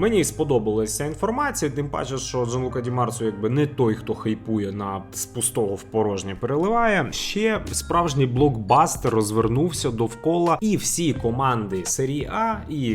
Мені сподобалася інформація, тим паче, що Джанлука Ді Марсо якби не той, хто хайпує на з пустого в порожнє переливає. Ще справжній блокбастер розвернувся довкола, і всі команди серії А і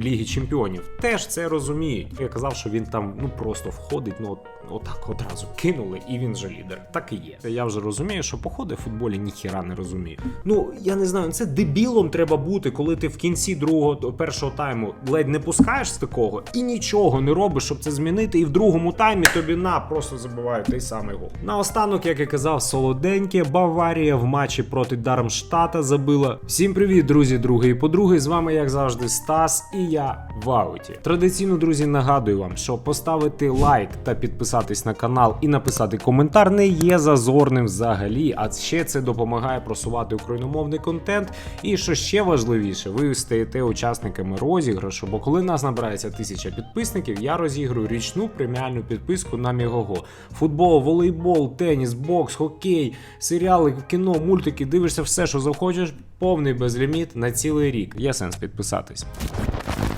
Ліги Чемпіонів теж це розуміють. Я казав, що він там ну просто входить, ну отак одразу кинули, і він же лідер. Так і є. Я вже розумію, що походи в футболі ніхіра не розумію. Ну я не знаю, це дебілом треба бути, коли ти в кінці другого першого тайму ледь не пускаєш з такого і нічого не робиш, щоб це змінити. І в другому таймі тобі на просто забивають той самий гол. Наостанок, як я казав, солоденьке Баварія в матчі проти Дармштата забила. Всім привіт, друзі, други і подруги. З вами, як завжди, Стас, і я в ауті. Традиційно, друзі, нагадую вам, що поставити лайк та підписатись на канал і написати коментар не є зазорним взагалі. А ще це допомагає просувати україномовний контент. І що ще важливіше, ви стаєте учасниками розіграшу. Бо коли нас набирається тисяча підписників, я розіграю річну преміальну підписку на Мігого. Футбол, волейбол, теніс, бокс, хокей, серіали, кіно, мультики. Дивишся все, що захочеш. Повний безліміт на цілий рік. Є сенс підписатись.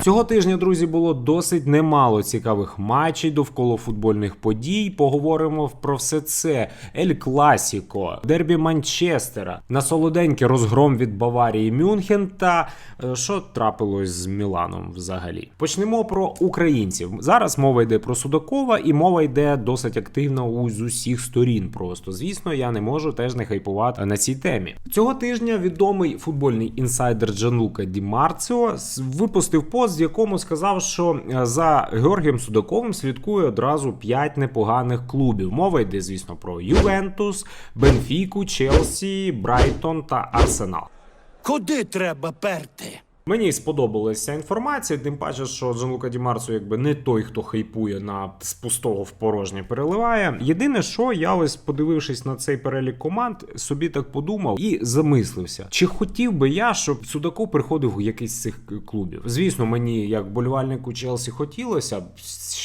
Цього тижня, друзі, було досить немало цікавих матчів довкола футбольних подій. Поговоримо про все це: Ель Класіко, Дербі Манчестера, на солоденький розгром від Баварії Мюнхен та е, що трапилось з Міланом взагалі. Почнемо про українців. Зараз мова йде про Судакова, і мова йде досить активно з усіх сторін. Просто звісно, я не можу теж не хайпувати на цій темі. Цього тижня відомий футбольний інсайдер Джанлука Ді Марціо випустив пост, в якому сказав, що е, за Георгієм Судаковим слідкує одразу 5 непоганих клубів. Мова йде, звісно, про Ювентус, Бенфіку, Челсі, Брайтон та Арсенал. Куди треба перти? Мені сподобалася інформація, тим паче, що Джанлука Ді Марсо якби не той, хто хайпує на з пустого в порожнє переливає. Єдине, що я ось подивившись на цей перелік команд, собі так подумав і замислився, чи хотів би я, щоб Судаков приходив якийсь з цих клубів. Звісно, мені як болівальнику Челсі хотілося б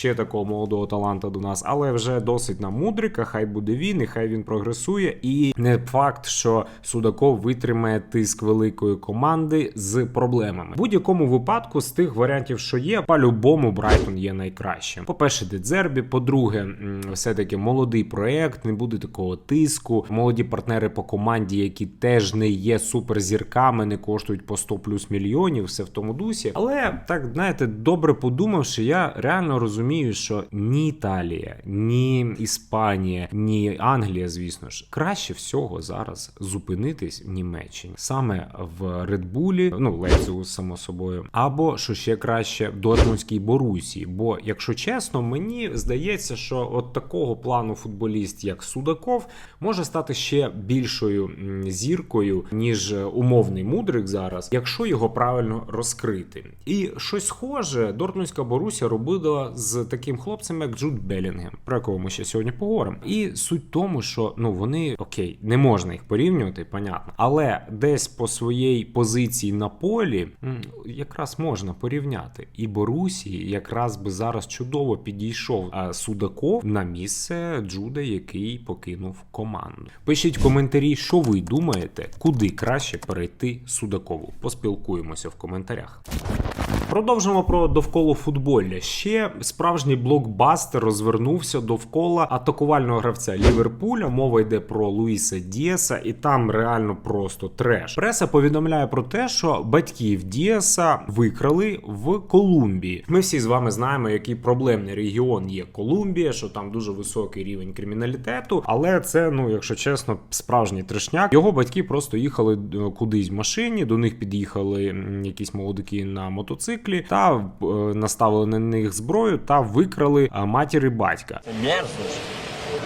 ще такого молодого таланта до нас, але вже досить на мудрика. Хай буде він, і хай він прогресує. І не факт, що Судаков витримає тиск великої команди з проблемами. В будь-якому випадку з тих варіантів, що є, по-любому Брайтон є найкращим. По-перше, Дедзербі, по-друге, все-таки молодий проект, не буде такого тиску. Молоді партнери по команді, які теж не є суперзірками, не коштують по 100 плюс мільйонів, все в тому дусі. Але так знаєте, добре подумавши, я реально розумію, що ні Італія, ні Іспанія, ні Англія, звісно ж, краще всього зараз зупинитись в Німеччині саме в Редбулі, ну Лейпцигу, само собою, або що ще краще в Дортмундській Борусі. Бо, якщо чесно, мені здається, що от такого плану футболіст, як Судаков, може стати ще більшою зіркою, ніж умовний мудрик зараз, якщо його правильно розкрити. І щось схоже Дортмундська Борусія робила з таким хлопцем, як Джуд Белінгем, про якого ми ще сьогодні поговоримо. І суть тому, що ну вони окей, не можна їх порівнювати, понятно, але десь по своїй позиції на полі якраз можна порівняти. І Борусі якраз би зараз чудово підійшов Судаков на місце Джуда, який покинув команду. Пишіть коментарі, що ви думаєте, куди краще перейти Судакову. Поспілкуємося в коментарях. Продовжимо про довкола футболля. Ще справжній блокбастер розвернувся довкола атакувального гравця Ліверпуля. Мова йде про Луїса Діаса, і там реально просто треш. Преса повідомляє про те, що батьків Діаса викрали в Колумбії. Ми всі з вами знаємо, який проблемний регіон є Колумбія, що там дуже високий рівень криміналітету. Але це, ну якщо чесно, справжній трешняк. Його батьки просто їхали е, кудись в машині. До них під'їхали якісь молодики на мотоциклі та е, наставили на них зброю та викрали е, матір і батька. Це мерзость.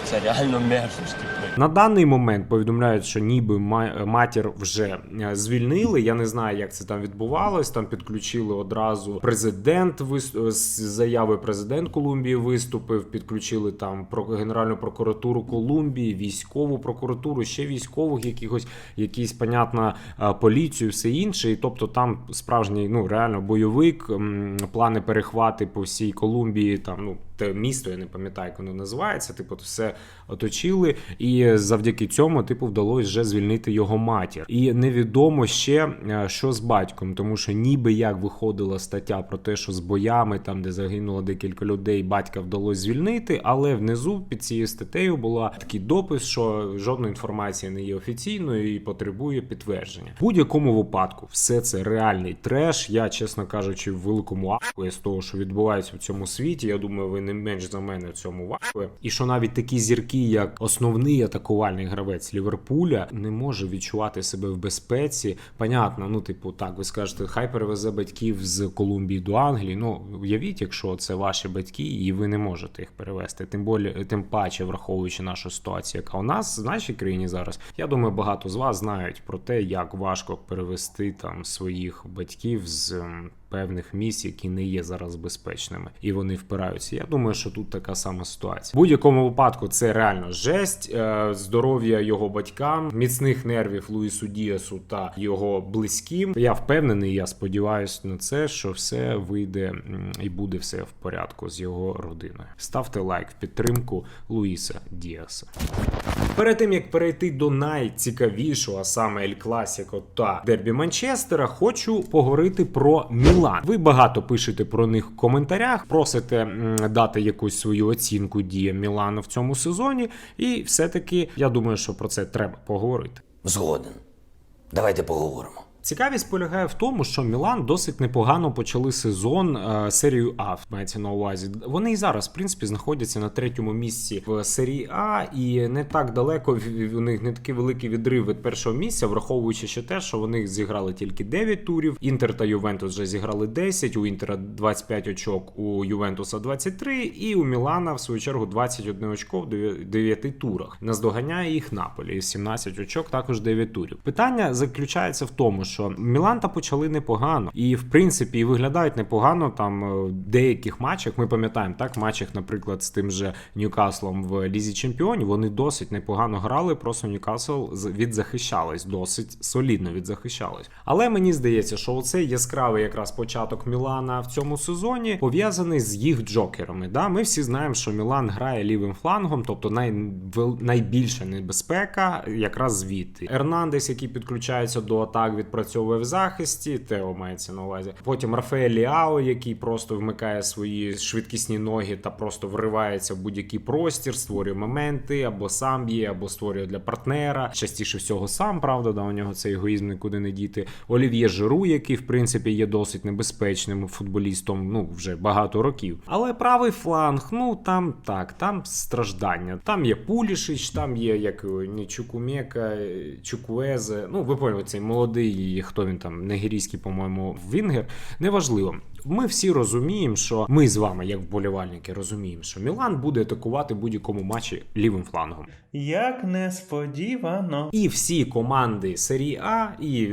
Це реально мерзость. На даний момент повідомляють, що ніби матір вже е, звільнили. Я не знаю, як це там відбувалось. Там підключили одразу президент вис- з заяви президент Колумбії виступив. Підключили там про Генеральну прокуратуру Колумбії, військову прокуратуру, ще військових, якихось якісь понятна е, поліцію, все інше. І тобто там справжній ну реально бойовик, плани перехвати по всій Колумбії. Там ну те місто, я не пам'ятаю, як воно називається. Типу, все оточили. І завдяки цьому, типу, вдалося вже звільнити його матір. І невідомо ще е, що з батьком, тому що ніби як виходила стаття про те, що з боями, там де загинуло декілька людей, батька вдалося звільнити, але внизу під цією статтею була такий допис, що жодна інформація не є офіційною і потребує підтвердження. В будь-якому випадку, все це реальний треш. Я, чесно кажучи, в великому ахуї з того, що відбувається в цьому світі. Я думаю, ви не менш за мене в цьому ахуї. І що навіть такі зірки, як основний атакувальний гравець Ліверпуля, не може відчувати себе в безпеці. Понятно, ну типу, так ви скажете, хай перевезе батьків з Колумбії до Англії. Ну уявіть, якщо це ваші батьки, і ви не можете їх перевести. Тим болі, тим паче, враховуючи нашу ситуацію, яка у нас в нашій країні зараз. Я думаю, багато з вас знають про те, як важко перевести там своїх батьків з певних місць, які не є зараз безпечними, і вони впираються. Я думаю, що тут така сама ситуація. В будь-якому випадку це реально жесть. Е, Здоров'я його батькам, міцних нервів Луїсу Діасу та його близьким. Я впевнений, я сподіваюся на це, що все вийде і буде все в порядку з його родиною. Ставте лайк в підтримку Луїса Діаса. Перед тим як перейти до найцікавішого, а саме Ель Класіко та Дербі Манчестера, хочу поговорити про Мілан. Ви багато пишете про них в коментарях, просите дати якусь свою оцінку діям Мілану в цьому сезоні. І все-таки я думаю, що про це треба поговорити. Згоден. Давайте поговоримо. Цікавість полягає в тому, що Мілан досить непогано почали сезон е, серію А. Мається на увазі. Вони і зараз, в принципі, знаходяться на третьому місці в серії А, і не так далеко у них не такий великий відрив від першого місця, враховуючи ще те, що вони зіграли тільки 9 турів. Інтер та Ювентус вже зіграли 10, у Інтера 25 очок, у Ювентуса 23, і у Мілана, в свою чергу, 21 очко в 9 турах. Наздоганяє їх Наполі. 17 очок, також 9 турів. Питання заключається в тому, що Міланта почали непогано, і в принципі виглядають непогано там е, в деяких матчах. Ми пам'ятаємо так, матчах, наприклад, з тим же Ньюкаслом в Лізі Чемпіонів. Вони досить непогано грали. Просто Ньюкасл відзахищались, досить солідно відзахищались. Але мені здається, що оцей яскравий якраз початок Мілана в цьому сезоні пов'язаний з їх джокерами. Да? Ми всі знаємо, що Мілан грає лівим флангом, тобто най... найбільша небезпека якраз звідти. Ернандес, який підключається до атак, відпрацьовує в захисті. Тео мається на увазі. Потім Рафаель Ліао, який просто вмикає свої швидкісні ноги та просто вривається в будь-який простір, створює моменти, або сам б'є, або створює для партнера. Частіше всього сам, правда, да, у нього цей егоїзм нікуди не діти. Олів'є Жиру, який в принципі є досить небезпечним футболістом, ну вже багато років. Але правий фланг, ну там так, там страждання. Там є Пулішич, там є як е, Чукуезе. Ну, ви поняли, цей молодий, хто він там, нигерійський, по-моєму, Вінгер. Неважливо. Ми всі розуміємо, що ми з вами, як вболівальники, розуміємо, що Мілан буде атакувати будь-якому матчі лівим флангом. Як несподівано. І всі команди серії А і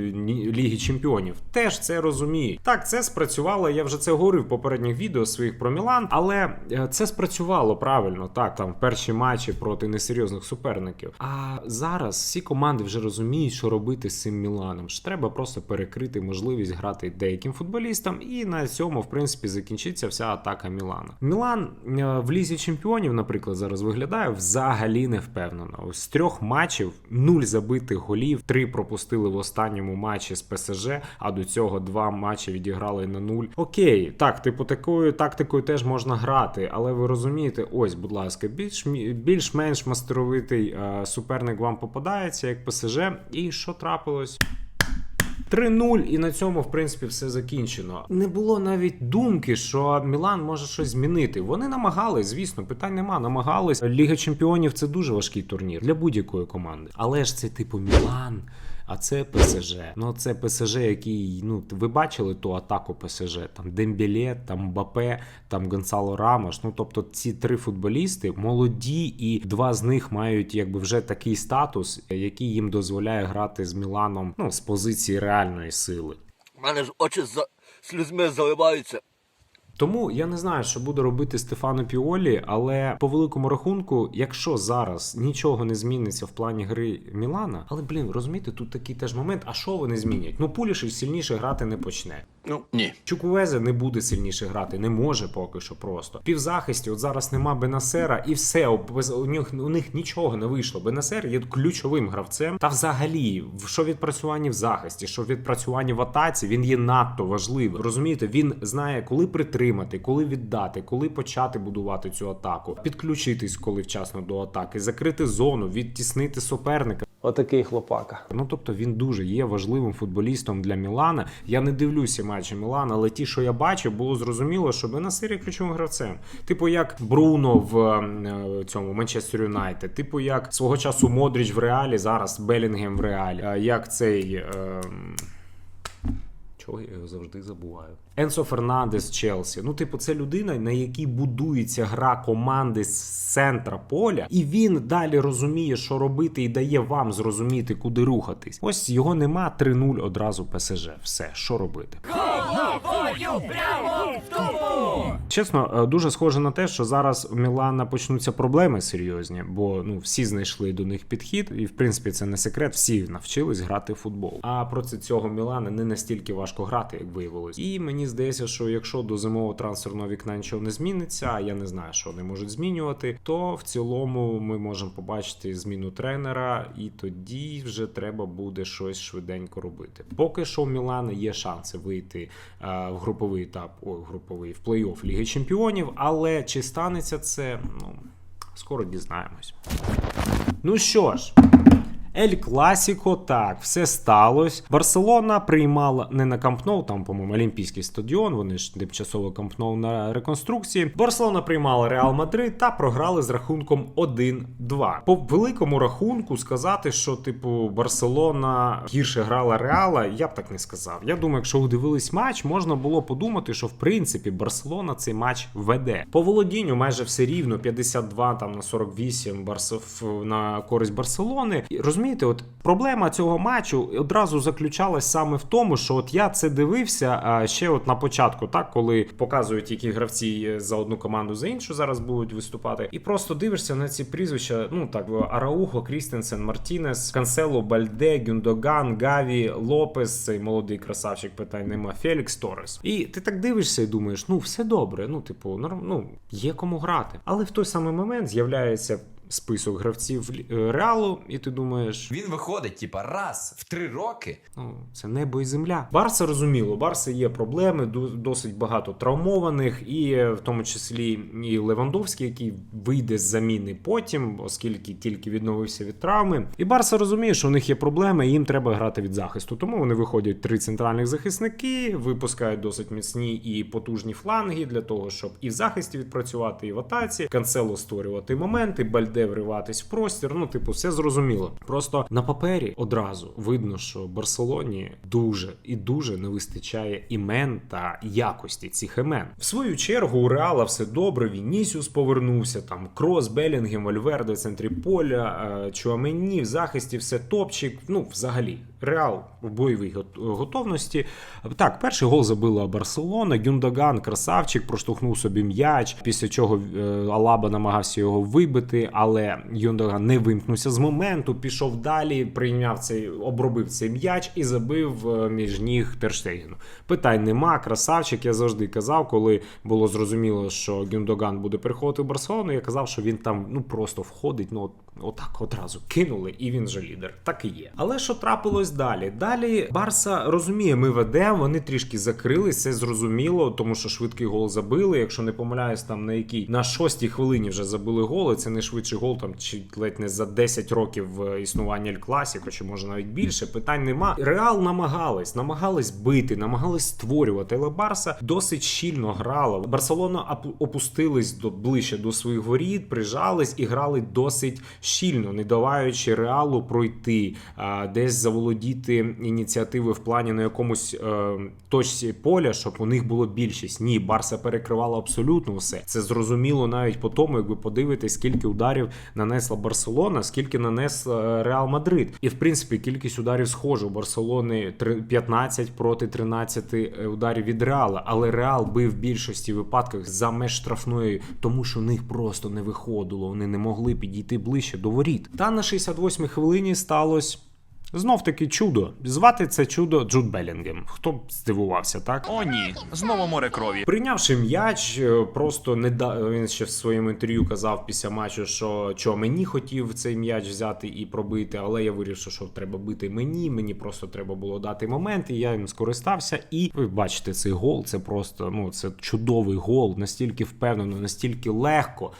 Ліги Чемпіонів теж це розуміють. Так, це спрацювало. Я вже це говорив в попередніх відео своїх про Мілан, але е, це спрацювало правильно. Так, там перші матчі проти несерйозних суперників. А зараз всі команди вже розуміють, що робити з цим Міланом. Що треба просто перекрити можливість грати деяким футболістам, і на цьому, в принципі, закінчиться вся атака Мілана. Мілан е, в лізі чемпіонів, наприклад, зараз виглядає взагалі не впевнено. Ось з трьох матчів нуль забитих голів, три пропустили в останньому матчі з ПСЖ, а до цього два матчі відіграли на нуль. Окей, так, типу, такою тактикою теж можна грати, але ви розумієте, ось, будь ласка, більш більш-менш мастеровитий е, суперник вам попадається, як ПСЖ, і що трапилось? 3-0, і на цьому, в принципі, все закінчено. Не було навіть думки, що Мілан може щось змінити. Вони намагались, звісно, питань нема. Намагались. Ліга Чемпіонів це дуже важкий турнір для будь-якої команди. Але ж це типу Мілан. А це ПСЖ. Ну це ПСЖ, який, ну ви бачили ту атаку ПСЖ. Там Дембеле, там Мбапе, там Гонсало Рамош. Ну тобто ці три футболісти молоді, і два з них мають якби вже такий статус, який їм дозволяє грати з Міланом ну, з позиції реальної сили. У мене ж очі за слізьми заливаються. Тому я не знаю, що буде робити Стефано Піолі, але по великому рахунку, якщо зараз нічого не зміниться в плані гри Мілана, але блін, розумієте, тут такий теж момент. А що вони змінять? Ну Пулішич сильніше грати не почне. Ну, ні. Чукувезе не буде сильніше грати, не може поки що просто. Півзахисті, от зараз нема Бенасера, і все, у- без- у них, у них нічого не вийшло. Бенасер є ключовим гравцем. Та взагалі, що відпрацювання в захисті, що відпрацювання в атаці, він є надто важливим. Розумієте, він знає, коли притримати, коли віддати, коли почати будувати цю атаку, підключитись, коли вчасно до атаки, закрити зону, відтіснити суперника. Отакий хлопака. Ну тобто він дуже є важливим футболістом для Мілана. Я не дивлюся матчі Мілана, але ті, що я бачив, було зрозуміло, що Бенасир є ключовим гравцем. Типу як Бруно в е, цьому Манчестер Юнайтед, типу як свого часу Модріч в Реалі, зараз Белінгем в Реалі, як цей. Е, Чого я його завжди забуваю? Енсо Фернандес Челсі. Ну, типу, це людина, на якій будується гра команди з центра поля, і він далі розуміє, що робити, і дає вам зрозуміти, куди рухатись. Ось його нема 3-0 одразу ПСЖ. Все, що робити? Apoio Bravo! Чесно, е, дуже схоже на те, що зараз у Мілана почнуться проблеми серйозні, бо ну всі знайшли до них підхід, і в принципі це не секрет. Всі навчились грати в футбол. А проти цього Мілана не настільки важко грати, як виявилось. І мені здається, що якщо до зимового трансферного вікна нічого не зміниться, а я не знаю, що вони можуть змінювати, то в цілому ми можемо побачити зміну тренера, і тоді вже треба буде щось швиденько робити. Поки що у Мілана є шанси вийти е, в груповий етап, ой, в груповий в плей-офф Ліги Чемпіонів, але чи станеться це, ну скоро дізнаємось. Ну що ж. Ель Класіко, так, все сталося. Барселона приймала не на Камп Ноу, там, по-моєму, Олімпійський стадіон. Вони ж тимчасово Камп на реконструкції. Барселона приймала Реал Мадрид та програли з рахунком 1-2. По великому рахунку сказати, що типу Барселона гірше грала Реала, я б так не сказав. Я думаю, якщо ви дивились матч, можна було подумати, що в принципі Барселона цей матч веде. По володінню майже все рівно 52 там на 48 Барсов на користь Барселони. І розумієте, от проблема цього матчу одразу заключалась саме в тому, що от я це дивився ще от на початку, так коли показують, які гравці за одну команду за іншу зараз будуть виступати, і просто дивишся на ці прізвища. Ну так Араухо, Крістенсен, Мартінес, Кансело, Бальде, Гюндоган, Гаві, Лопес, цей молодий красавчик, питань нема, Фелікс Торрес. І ти так дивишся і думаєш, ну все добре, ну типу, норм, ну є кому грати. Але в той самий момент з'являється. Список гравців е, реалу, і ти думаєш, Він виходить, типа, раз в три роки. Ну, це небо і земля. Барса розуміло, Барса є проблеми, досить багато травмованих, і в тому числі і Левандовський, який вийде з заміни потім, оскільки тільки відновився від травми. І Барса розуміє, що у них є проблеми, і їм треба грати від захисту. Тому вони виходять три центральних захисники, випускають досить міцні і потужні фланги для того, щоб і в захисті відпрацювати, і в атаці, канцело створювати моменти, бальде вриватись в простір. Ну, типу, все зрозуміло. Просто на папері одразу видно, що Барселоні дуже і дуже не вистачає імен та якості цих імен. В свою чергу у Реала все добре. Вінісіус повернувся. Там Крос, Белінгем, Вальверде в центрі поля, е, Чуамені в захисті, все топчик. Ну, взагалі. Реал в бойовій готовності. Так, перший гол забила Барселона. Гюндаган, красавчик, проштовхнув собі м'яч, після чого е, Алаба намагався його вибити, але Гюндаган не вимкнувся з моменту, пішов далі, прийняв цей, обробив цей м'яч і забив е, між ніг Терштегену. Питань нема, красавчик. Я завжди казав, коли було зрозуміло, що Гюндоган буде переходити в Барселону. Я казав, що він там ну просто входить. Ну от отак одразу кинули, і він же лідер. Так і є. Але що трапилось далі? Далі Барса розуміє, ми ведемо, вони трішки закрились, це зрозуміло, тому що швидкий гол забили. Якщо не помиляюсь, там на якій на шостій хвилині вже забили гол. і Це найшвидший гол, там чи ледь не за 10 років е, існування Ель Класіко, чи може навіть більше. Питань нема. Реал намагались, намагались бити, намагались створювати. Але Барса досить щільно грала. Барселона опу- опустились до ближче до своїх воріт, прижались і грали досить щільно, не даваючи реалу пройти, а, десь заволодіти ініціативи в плані на якомусь е, точці поля, щоб у них було більшість. Ні, Барса перекривала абсолютно все. Це зрозуміло навіть по тому, як ви подивитесь, скільки ударів нанесла Барселона, скільки нанес е, Реал Мадрид. І в принципі кількість ударів схожа. У Барселони три- 15 проти 13 е, ударів від Реала. Але Реал бив в більшості випадках за меж штрафної, тому що у них просто не виходило. Вони не могли підійти ближче до воріт. Та на 68-й хвилині сталося. Знов таки чудо. Звати це чудо Джуд Белінгем. Хто б здивувався, так? О, ні, знову море крові. Прийнявши м'яч, е, просто не да... він ще в своєму інтерв'ю казав після матчу, що, що мені хотів цей м'яч взяти і пробити, але я вирішив, що треба бити мені. Мені просто треба було дати момент, і я їм скористався. І ви бачите, цей гол це просто ну це чудовий гол, настільки впевнено, настільки легко.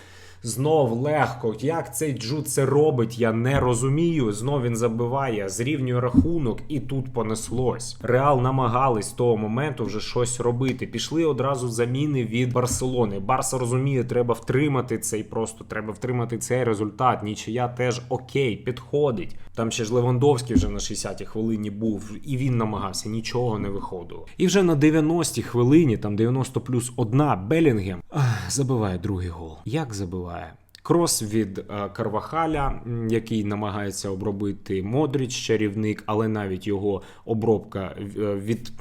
Знов легко. Як цей Джуд це робить, я не розумію. Знов він забиває, зрівнює рахунок, і тут понеслось. Реал намагались того моменту вже щось робити. Пішли одразу заміни від Барселони. Барса розуміє, треба втримати цей просто, треба втримати цей результат. Нічия теж окей, підходить. Там ще ж Левандовський вже на 60-й хвилині був, і він намагався, нічого не виходило. І вже на 90-й хвилині, там 90 плюс одна, Белінгем забиває другий гол. Як забиває? Крос від е, Карвахаля, який намагається обробити Модріч, чарівник, але навіть його обробка е, від-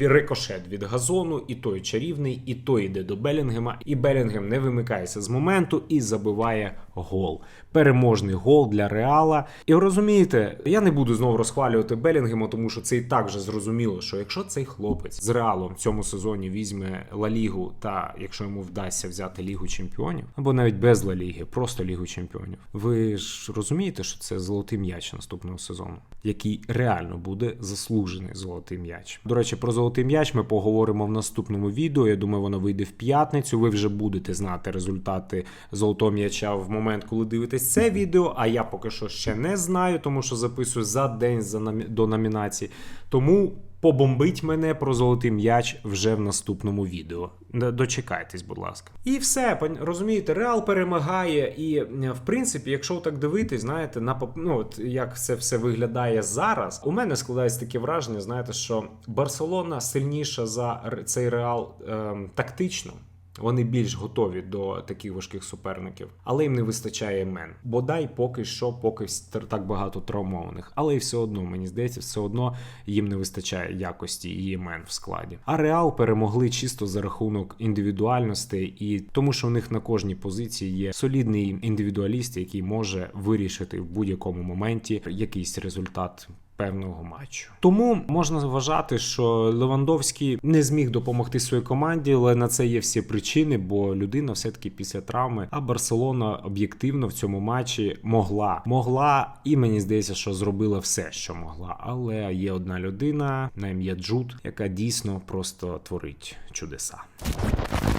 Рикошет від газону, і той чарівний, і той йде до Белінгема, і Белінгем не вимикається з моменту і забиває гол. Переможний гол для Реала. І розумієте, я не буду знову розхвалювати Белінгема, тому що це і так же зрозуміло, що якщо цей хлопець з Реалом в цьому сезоні візьме Ла Лігу, та якщо йому вдасться взяти Лігу Чемпіонів, або навіть без Ла Ліги, просто Лігу Чемпіонів, ви ж розумієте, що це золотий м'яч наступного сезону, який реально буде заслужений золотий м'яч. До речі, про золотий м'яч ми поговоримо в наступному відео. Я думаю, воно вийде в п'ятницю. Ви вже будете знати результати золотого м'яча в момент, коли дивитесь це відео. А я поки що ще не знаю, тому що записую за день за намі- до номінації. Тому. Побомбить мене про золотий м'яч вже в наступному відео. Дочекайтесь, будь ласка. І все, розумієте, Реал перемагає. І в принципі, якщо так дивитись, знаєте, на ну, от як це все виглядає зараз, у мене складається таке враження, знаєте, що Барселона сильніша за цей Реал ем, тактично. Вони більш готові до таких важких суперників, але їм не вистачає імен. Бодай поки що, поки так багато травмованих. Але і все одно, мені здається, все одно їм не вистачає якості і імен в складі. А Реал перемогли чисто за рахунок індивідуальностей, і тому, що у них на кожній позиції є солідний індивідуаліст, який може вирішити в будь-якому моменті якийсь результат певного матчу. Тому можна вважати, що Левандовський не зміг допомогти своїй команді, але на це є всі причини, бо людина все-таки після травми. А Барселона об'єктивно в цьому матчі могла, могла, і мені здається, що зробила все, що могла. Але є одна людина на ім'я Джуд, яка дійсно просто творить чудеса.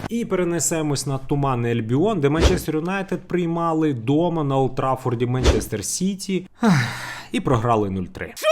І перенесемось на туманний Альбіон, де Манчестер Юнайтед приймали дома на Олтрафорді Манчестер Сіті і програли 0-3. Що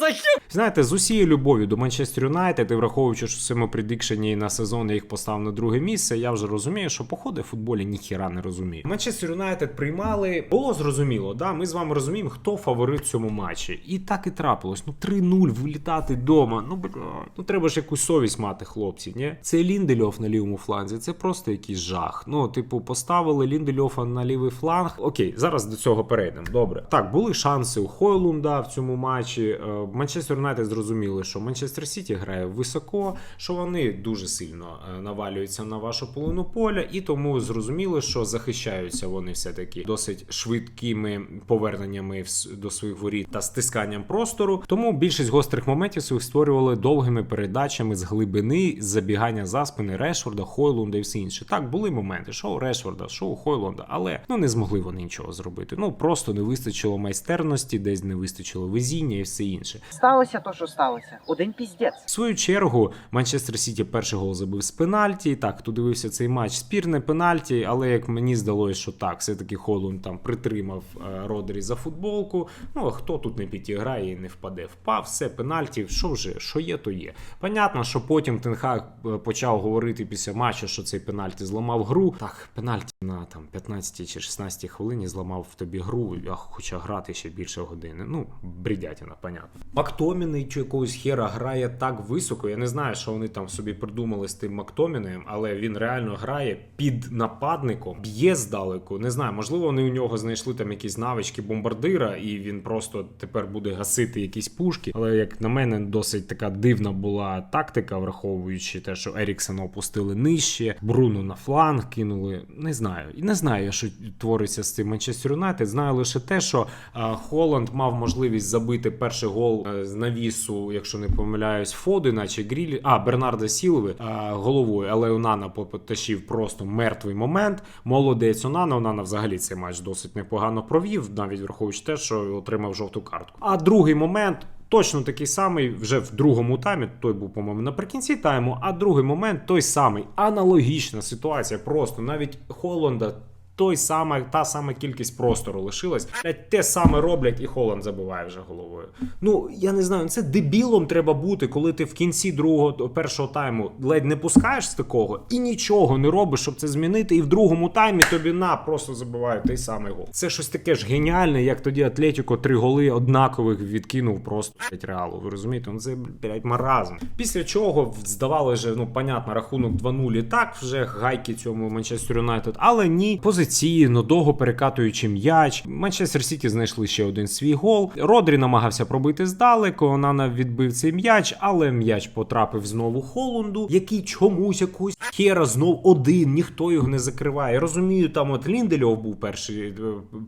за хі? Знаєте, з усією любов'ю до Манчестер Юнайтед і враховуючи, що в цьому предикшені на сезон я їх поставив на друге місце, я вже розумію, що походи в футболі ніхіра не розумію. Манчестер Юнайтед приймали, було зрозуміло, да, ми з вами розуміємо, хто фаворит в цьому матчі. І так і трапилось. Ну 3-0 вилітати вдома. Ну бля, ну треба ж якусь совість мати, хлопці. Ні? Це Ліндельоф на лівому фланзі, це просто якийсь жах. Ну, типу, поставили Ліндельофа на лівий фланг. Окей, зараз до цього перейдемо. Добре. Так, були шанси у Хойлунда в цьому матчі. Манчестер Юнайтед зрозуміли, що Манчестер Сіті грає високо, що вони дуже сильно е, навалюються на вашу половину поля, і тому зрозуміло, що захищаються вони все-таки досить швидкими поверненнями до своїх воріт та стисканням простору. Тому більшість гострих моментів своїх створювали довгими передачами з глибини, забігання за спини Решфорда, Хойлунда і все інше. Так, були моменти, що у Решфорда, що у Хойлунда, але ну не змогли вони нічого зробити. Ну просто не вистачило майстерності, десь не вистачило везіння і все інше. Сталося то, що сталося. Один піздець. В свою чергу Манчестер Сіті перший гол забив з пенальті. Так, хто дивився цей матч, спірне пенальті, але як мені здалося, що так, все-таки Холланд там притримав е, Родрі за футболку. Ну а хто тут не підіграє і не впаде? Впав, все, пенальті. Що вже, що є, то є. Понятно, що потім Тенхаг е, почав говорити після матчу, що цей пенальті зламав гру. Так, пенальті на там 15 чи 16 хвилині зламав в тобі гру, а хоча грати ще більше години. Ну, бредятина, понятно. Мактоміний чи якогось хера грає так високо. Я не знаю, що вони там собі придумали з тим Мактомінеєм, але він реально грає під нападником, б'є здалеку. Не знаю, можливо, вони у нього знайшли там якісь навички бомбардира, і він просто тепер буде гасити якісь пушки. Але як на мене, досить така дивна була тактика, враховуючи те, що Еріксена опустили нижче, Бруно на фланг кинули. Не знаю. І не знаю, що твориться з цим Манчестер Юнайтед. Знаю лише те, що а, Холланд мав можливість забити перший гол е, з навісу, якщо не помиляюсь, Фодена чи Грілі. А, Бернарда Сілви головою, але Онана потащив просто мертвий момент. Молодець Онана. Онана взагалі цей матч досить непогано провів, навіть враховуючи те, що отримав жовту картку. А другий момент. Точно такий самий вже в другому таймі. Той був, по-моєму, наприкінці тайму, а другий момент той самий. Аналогічна ситуація. Просто навіть Холланда той саме, та сама кількість простору лишилась. Те саме роблять, і Холланд забиває вже головою. Ну я не знаю, це дебілом треба бути, коли ти в кінці другого першого тайму ледь не пускаєш з такого і нічого не робиш, щоб це змінити. І в другому таймі тобі на просто забиває той самий гол. Це щось таке ж геніальне, як тоді Атлетіко три голи однакових відкинув просто блядь, реалу. Ви розумієте? Ну це блядь, маразм. Після чого здавалося, ну понятно, рахунок 2-0 і так вже гайки цьому Манчестер Юнайтед, але ні, позиційно, довго перекатуючи м'яч. Манчестер Сіті знайшли ще один свій гол. Родрі намагався пробити здалеку. Онана відбив цей м'яч, але м'яч потрапив знову Холланду, який чомусь якусь хера знов один, ніхто його не закриває. Я розумію, там от Ліндельов був перший, е,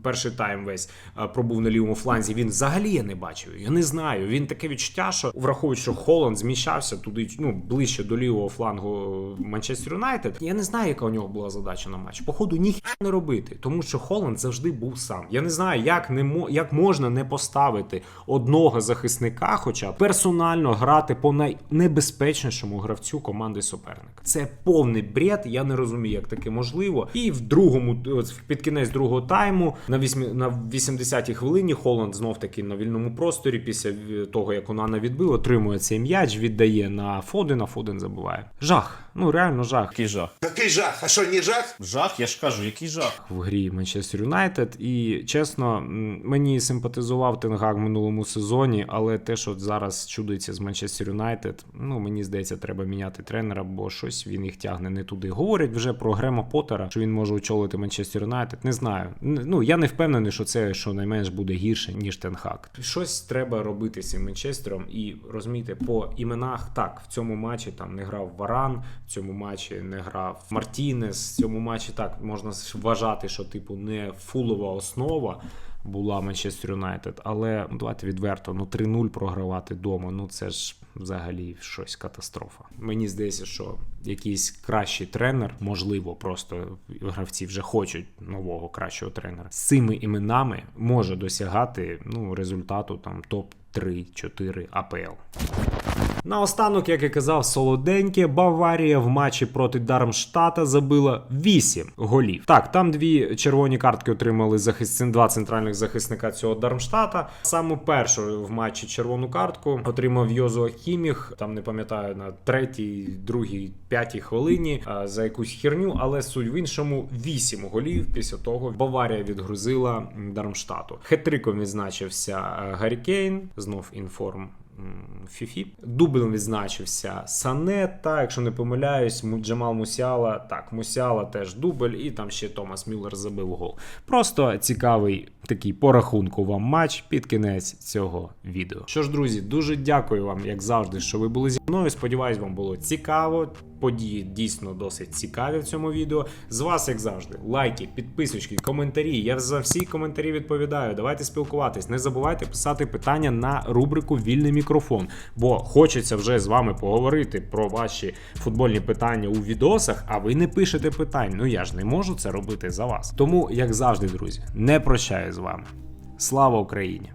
перший тайм весь е, пробув на лівому фланзі. Він взагалі я не бачив. Я не знаю. Він таке відчуття, що враховуючи, що Холланд зміщався туди, ну ближче до лівого флангу Манчестер Юнайтед. Я не знаю, яка у нього була задача на матч. Походу, ніхто не робити, тому що Холланд завжди був сам. Я не знаю, як не як можна не поставити одного захисника, хоча б персонально грати по найнебезпечнішому гравцю команди суперника. Це повний бред. Я не розумію, як таке можливо. І в другому, під кінець другого тайму, на 8, на 80-й хвилині, Холланд знов таки на вільному просторі, після того як Онана відбив, отримує цей м'яч, віддає на Фодена. Фоден забиває. Жах. Ну реально жах. Який жах? Який жах? А що, не жах? Жах, я ж кажу, який жах. в грі Манчестер Юнайтед. І чесно, мені симпатизував Тенгак в минулому сезоні, але те, що зараз чудиться з Манчестер Юнайтед, ну мені здається, треба міняти тренера, бо щось він їх тягне не туди. Говорять вже про Грема Поттера, що він може очолити Манчестер Юнайтед. Не знаю. Ну я не впевнений, що це щонайменш буде гірше ніж Тенхак. Щось треба робити з цим Манчестером і розумієте, по іменах так в цьому матчі там не грав Варан, цьому матчі не грав Мартінес. В цьому матчі так можна вважати, що типу не фулова основа. Була Манчестер Юнайтед, але ну, давайте відверто, ну 3-0 програвати вдома. Ну це ж взагалі щось катастрофа. Мені здається, що якийсь кращий тренер, можливо, просто гравці вже хочуть нового кращого тренера. З цими іменами може досягати ну результату там топ 3-4 АПЛ. Наостанок, як я казав, солоденьке, Баварія в матчі проти Дармштата забила 8 голів. Так, там дві червоні картки отримали захист... два центральних захисника цього Дармштата. Саме першу в матчі червону картку отримав Йозуа Хіміх. Там не пам'ятаю на третій, другій, п'ятій хвилині за якусь херню, але суть в іншому 8 голів після того Баварія відгрузила Дармштату. Хетриком відзначився Гаррі Кейн, знов інформ. Фіфі. Дублем відзначився Сане, та, якщо не помиляюсь, Джамал Мусіала. Так, Мусіала теж дубль, і там ще Томас Мюллер забив гол. Просто цікавий такий по рахунку вам матч під кінець цього відео. Що ж, друзі, дуже дякую вам, як завжди, що ви були зі мною. Сподіваюсь, вам було цікаво. Події дійсно досить цікаві в цьому відео. З вас, як завжди, лайки, підписочки, коментарі. Я за всі коментарі відповідаю. Давайте спілкуватись. Не забувайте писати питання на рубрику Вільний мікрофон, бо хочеться вже з вами поговорити про ваші футбольні питання у відосах, а ви не пишете питань. Ну я ж не можу це робити за вас. Тому, як завжди, друзі, не прощаю з вами. Слава Україні!